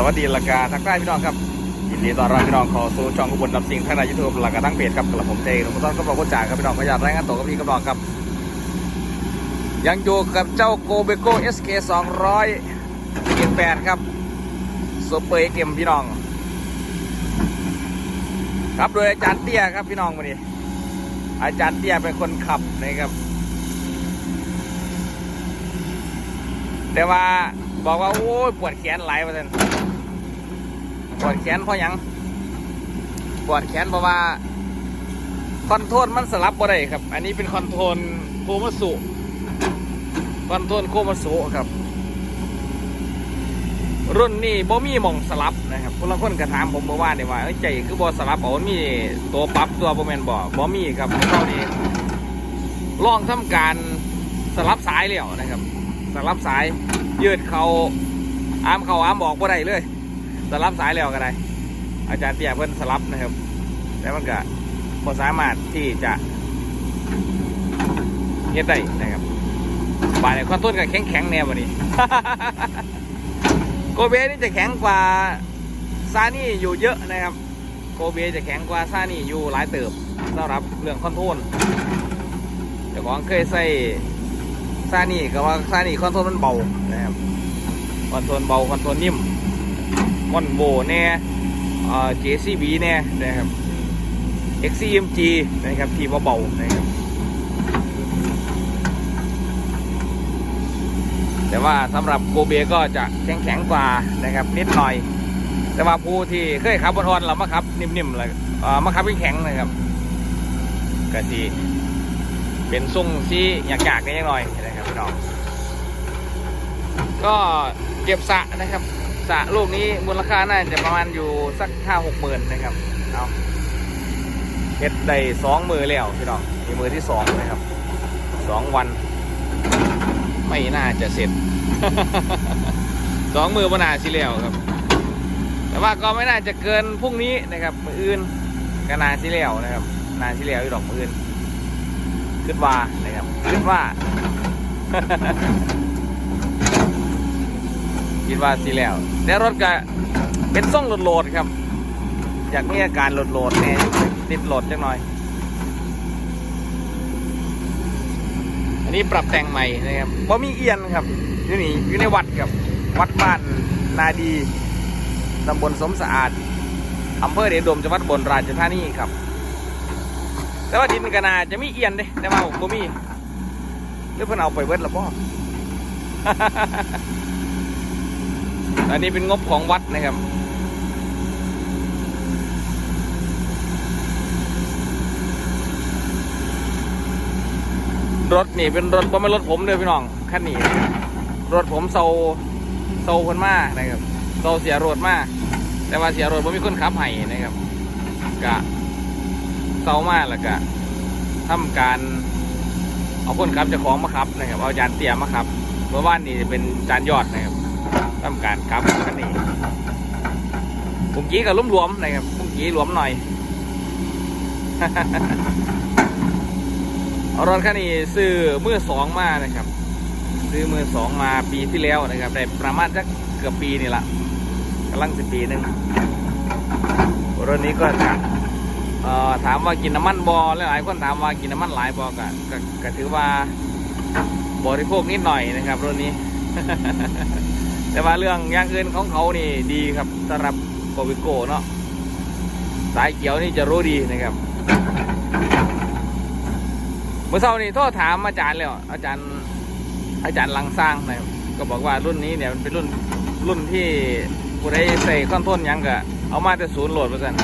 สวัสดีละกาทักทายพี่น้องครับยินดีต้อนรับพี่น้องขอสู่ช่องอุบลนำสิ่งทางในยูทูบละกาทั้งเพจครับกระผมเจหลวงพ่อต้นก็บอกว่าจ่าครับพี่น้องพยายามรายงานตัวกับพี่กับน้องครับ ยังอยู่กับเจ้าโกเบโก้ SK 200เกียร์แปดครับซูเปอร์เอ็มพี่น้อง ครับโดยอาจารย์เตี้ยครับพี่น้องวันนี้ อาจารย์เตี้ยเป็นคนขับนะครับ แต่ว่าบอกว่า โอ้ยปวดแขนไหลมาเซน ปวดแขนเพราะยังปวดแขนเพราะว่า คอนโทรลมันสลับบ่ได้ครับ อันนี้เป็นคอนโทรลโคมัสุคอนโทรลโคมัสุครับ รุ่นนี้บ่มีมองสลับนะครับคนละคนกระถามผมเมื่อวานนี่ว่าเอ้ใจคือบ่สลับเอามันมีตัวปรับตัวบ่แมนบ่บ่มีครับเท่านี้ลองทำการสลับสายแล้วนะครับ สลับสายยืดเขาอ้ามเขาอ้ามบอกบ่ได้เลย สลับสายแล้วก็ได้ อาจารย์เตี้ยเพิ่นสลับนะครับแต่มันก็บ่สามารถที่จะเฮ็ดได้นะครับบาดเนี่ยข้อต้นก็แข็งแข็งแนววันนี้โกเบนี่จะแข็งกว่าซานี่อยู่เยอะนะครับ โกเบจะแข็งกว่าซานี่อยู่หลายเติบสำหรับเรื่องคอนโทรลเจ้าของเคยใส่ซานี่ก็ว่าซานี่คอนโทรลมันเบานะครับคอนโทรลเบาคอนโทรลนิ่ม มอนโบแน่เอ่อ JCB แน่นะครับ XCMG นะครับที่เบาๆนะครับ แต่ว่าสำหรับโกเบก็จะแข็งแข็งๆกว่านะครับนิดหน่อย แต่ว่าผู้ที่เคยขับบนอ่อนเรามาขับนิ่มๆเลยเอ่อมาขับแข็งๆนะครับก็ทีเป็นทรงที่อยากๆกันยังหน่อยนะครับพี่น้องก็เก็บสะนะครับ สะลูกนี้มูลค่าน่าจะประมาณอยู่สักห้าหกหมื่นนะครับ เอาเฮ็ดได้สองมือแล้วพี่น้องมีมือที่สองนะครับสองวัน ไม่น่าจะเสร็จสองมือบนาสิแล้วครับ แต่ว่าก็ไม่น่าจะเกินพรุ่งนี้นะครับ มืออื่นก็นาสิแล้วนะครับ นาสิแล้วอยู่ดอกมืออื่นขึ้นว่านะครับขึ้นว่า คิดว่าสิแล้ว แต่รถก็เป็นส่งโหลดๆครับ อยากมีอาการโหลดๆแน่ติดโหลดจังหน่อย อันนี้ปรับแต่งใหม่นะครับเพราะมีเอียนครับอยู่นี่อยู่ในวัดครับวัดบ้านนาดีตำบลสมสะอาดอำเภอเดชดมจังหวัดอุบนราชธานีครับ แต่ว่าดินกนาจะมีเอียนเด้แต่ว่าผมบ่มีหรือเพิ่นเอาไปเบิดละบ่ อันนี้เป็นงบของวัดนะครับ รถนี่เป็นรถบ่แม่รถผมเลยพี่น้องคันนี้รถผมเซาเซาคนมากนะครับเซาเสียรถมากแต่ว่าเสียรถผมมีคนขับให้นะครับกะเซามากแล้วก็ทำการเอาคนขับจะของมาขับนะครับเอาจานเตี่ยมาขับเมื่อวานนี้เป็นจานยอดนะครับ ทำการขับคันนี้ผมกี้กับลุ่มหลวมๆนะครับผมกี้หลวมหน่อยรถคันนี้ซื้อมือสองมานะครับ ซื้อมือสองมาปีที่แล้วนะครับได้ประมาณสักเกือบปีนี่ละกำลังสิปีหนึ่งรถนี้ก็จะถามว่ากินน้ำมันบอลหลายคนถามว่ากินน้ำมันหลายบอกก็ก็ก็ถือว่าบริโภคนิดหน่อยนะครับรถนี้ แต่ว่าเรื่องอย่างอื่นของเขานี่ดีครับสำหรับโกวิโก้เนาะสายเขียวนี่จะรู้ดีนะครับเมื่อเช้านี้โทษถามอาจารย์แล้วอาจารย์อาจารย์ลังสร้างนะครับก็บอกว่ารุ่นนี้เนี่ยมันเป็นรุ่นรุ่นที่ผู้ใดใส่คอนโทรลหยังก็เอามาแต่ศูนย์โหลดมาสั่น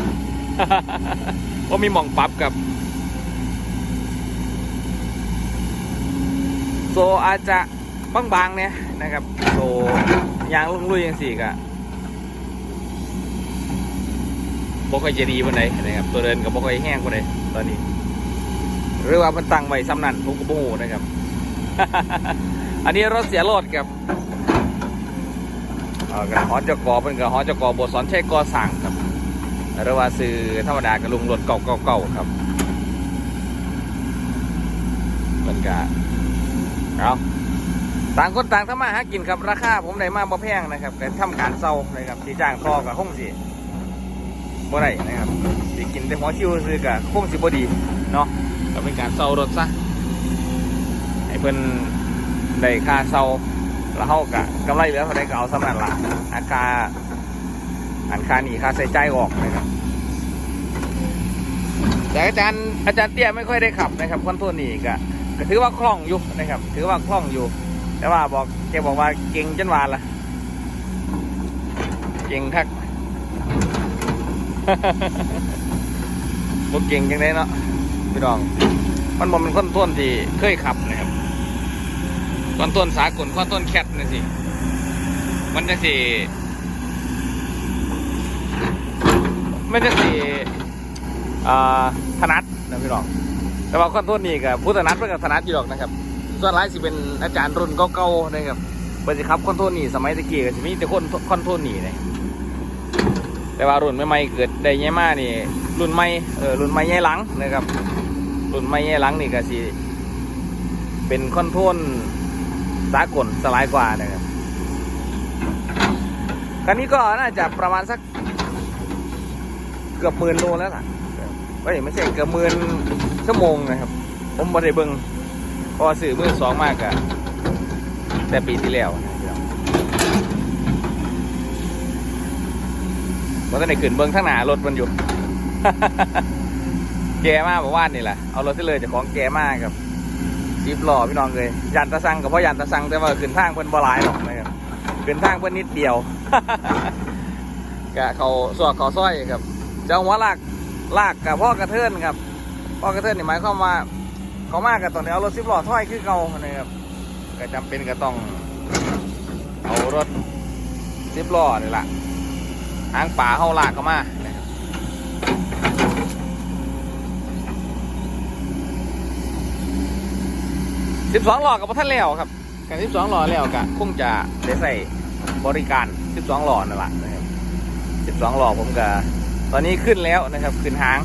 ก็มีหม่องปรับกับ โซอาจจะ บางๆเนี่ยนะครับโซยางลุยๆยังสี่กะบ่ค่อจะดีวันไหนนะครับ ตัวเดินกับบ่ค่อแห้งวันไหนตอนนี้ หรือว่ามันตั้งไว้ซ้ำนั่นผมก็บ่ฮู้นะครับ อันนี้รถเสียรถครับเอ่อกับหอจกอเป็นกับหอจกอบทสอนใช้กอสั่งครับหรือว่าซื้อธรรมดากับลุงรถเก่าๆครับมันก็เอา ต่างคนต่างทำมาหากินครับราคาผมได้มาบ่แพงนะครับแต่ทำการเซานะครับที่จ้างทอกับห้องสิบ่ได้นะครับสิกินแต่หัวชิวซื้อกับคงสิบ่ดีเนาะก็เป็นการเซารถซะให้เพิ่นได้ค่าเซาแล้วเฮากะกำไรเหลือเท่าใดก็เอาสำนั้นล่ะอาคาอันค่านี่ค่าใช้จ่ายออกนะครับแต่อาจารย์อาจารย์เตี้ยไม่ค่อยได้ขับนะครับคอนโทรลนี่ก็ก็ถือว่าคล่องอยู่นะครับ ถือว่าคล่องอยู่ แต่ว่าบอกแกบอกว่าเก่งจนวานละเก่งทักบอกเก่งจังไดเนาะพี่น้อง มันบอกมันคอนโทรลที่เคยขับนะครับคอนโทรลสากลคอนโทรลแคทนี่สิ มันจะสิมันจะสิอ่าธนัดนะพี่น้อง แต่ว่าคอนโทรนี่กับผู้ธนัดเพื่อกับธนัดอยู่หรอกนะครับ ส่วนร้ายสิเป็นอาจารย์รุ่นเก่าๆนะครับเปิดสิครับคอนโทรนี่สมัยตะกี้ก็จะมีแต่คนคอนโทรนี่นะแต่ว่ารุ่นใหม่ๆเกิดได้ใหญ่มากนี่ รุ่นใหม่เออรุ่นใหม่ใหญ่หลังนะครับ รุ่นใหม่ใหญ่หลังนี่ก็สิเป็นคอนโทรลสากลสลายกว่านะครับคันนี้ก็น่าจะประมาณสักเกือบหมื่นโลแล้วล่ะเฮ้ยไม่ใช่เกือบหมื่นชั่วโมงนะครับ ผมบ่ได้เบิ่ง พราะว่าสื่อมือสองมากอะแต่ปีที่แล้วนะครับว่าตั้งแต่ขึ้นเบิ่งทั้งหนารถมันอยู่ แกมากบอกว่านี่แหละเอารถที่เลยจากของแกมากครับจีบหล่อพี่น้องเลยยันตะสังกับพ่อยันตะสังแต่ว่าขึ้นทางเพิ่นบ่หลายหรอกนะครับขึ้นทางเพิ่นนิดเดียวกะเขาสอกเขาซ้อยครับเจ้าหัวลากลากกับพ่อกระเทินครับพ่อกระเทินนี่หมายความว่า เขามากกับตอนนี้เอารถสิบล้อถ้อยคือเก่านะครับก็จำเป็นก็ต้องเอารถสิบล้อนี่แหละหางป่าเขาลากเข้ามานะครับสิบสองล้อกับท่านแล้วครับการสิบสองล้อแล้วกะคงจะได้ใส่บริการสิบสองล้อนั่นแหละนะครับสิบสองหล่อผมก็ตอนนี้ขึ้นแล้วนะครับ ขึ้นหาง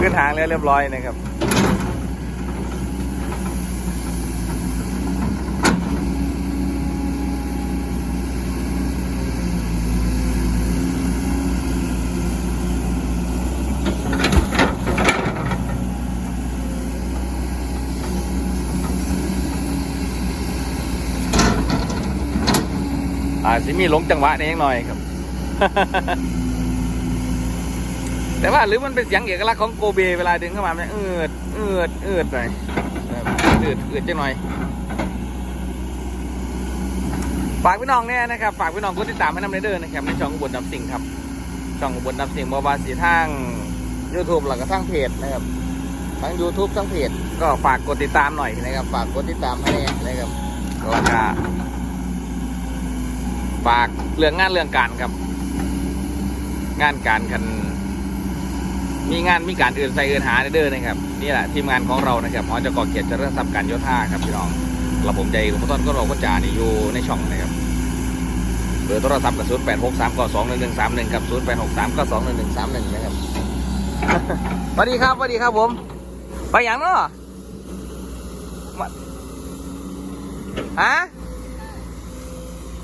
ขึ้นหางแล้วเรียบร้อยนะครับ อาจจะมีหลงจังหวะนี้หน่อยครับ แต่ว่าหรือมันเป็นเสียงเอกลักษณ์ของโกเบเวลาดึงเข้ามามันเอืดเอืดเอืดหน่อยเอืดเอืดจังหน่อยฝากพี่น้องเนี่ยนะครับฝากพี่น้องกดติดตามให้น้ำในเด้อนะครับในช่องอุบลนำสิ่งครับช่องอุบลนำสิ่งบอบาสีทาง YouTube หลักก็ทั้งเพจนะครับทั้ง YouTube ทั้งเพจก็ฝากกดติดตามหน่อยนะครับ ฝากกดติดตามให้นะครับก็จะฝากเรื่องงานเรื่องการครับ งานการคัน มีงานมีการอื่นใส่อื่นหาเด้อนะครับนี่แหละทีมงานของเรานะครับหอจกเกียรติเจริญทรัพย์การโยธาครับพี่น้องกระผมใจของพ่อต้นก็รอก็จ่านี่อยู่ในช่องนะครับเบอร์โทรศัพท์กับศูนย์แปดหกสามก็สองหนึ่งหนึ่งสามหนึ่งครับศูนย์แปดหกสามก็สองหนึ่งหนึ่งสามหนึ่งนะครับสวัสดีครับสวัสดีครับผม ไปอย่างเนาะมาฮะ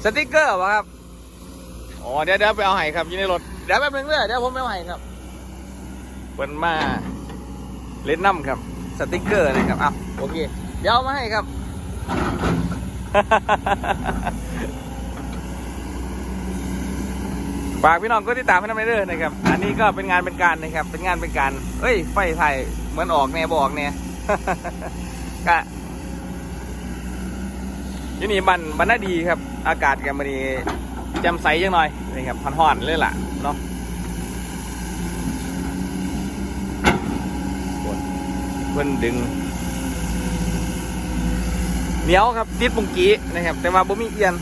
สติกเกอร์วะครับ อ๋อ เดี๋ยวเดี๋ยวไปเอาไห้ครับอยู่ในรถ เดี๋ยวแป๊บนึงเลยเดี๋ยวผมไปเอาไห้ครับ เปิ้นมาเล่นน้ำครับ สติกเกอร์นะครับอ้าวโอเค เดี๋ยวเอามาให้ครับ ฝากพี่น้องก็ติดตามให้น้ำเด้อยนะครับ อันนี้ก็เป็นงานเป็นการนะครับ เป็นงานเป็นการเอ้ย ไฟไทยเหมือนออกแน่บอกเนี่ยกะที่นี่บันบันน่าดีครับ อากาศกันมันนี้แจ่มใสยังหน่อย นี่ครับพันห่อนเลยล่ะเนาะกด เพิ่นดึง เหนียวครับติดปุงกี้นะครับ แต่ว่าบ่มีเอียน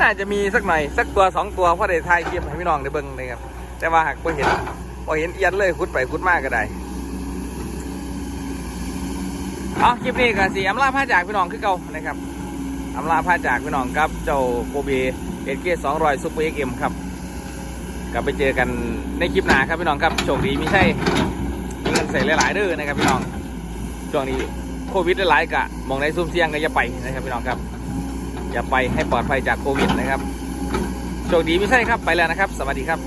น่าจะมีสักหน่อยสักตัวสองตัวเพราะได้ทายคลิปให้พี่น้องได้เบิ่งนะครับ แต่ว่าหากพอเห็นพอเห็นเอียนเลยคุดไปคุดมากก็ได้เอาคลิปนี้ก็สีอำลาผ้าจากพี่น้องคือเก่านะครับอำลาผ้าจากพี่น้องครับเจ้าโกเบเอ็ดเกสองรอยซุปเปอร์เอ็กเอ็มครับกลับไปเจอกันในคลิปหน้าครับพี่น้องครับโชคดีไม่ใช่ เงินใส่หลายๆเด้อนะครับพี่น้องช่วงนี้โควิดหลายๆกะมองในซุ่มเสี่ยงก็อย่าไปนะครับพี่น้องครับ อย่าไปให้ปลอดภัยจากโควิดนะครับโชคดีไม่ใช่ครับไปแล้วนะครับ สวัสดีครับ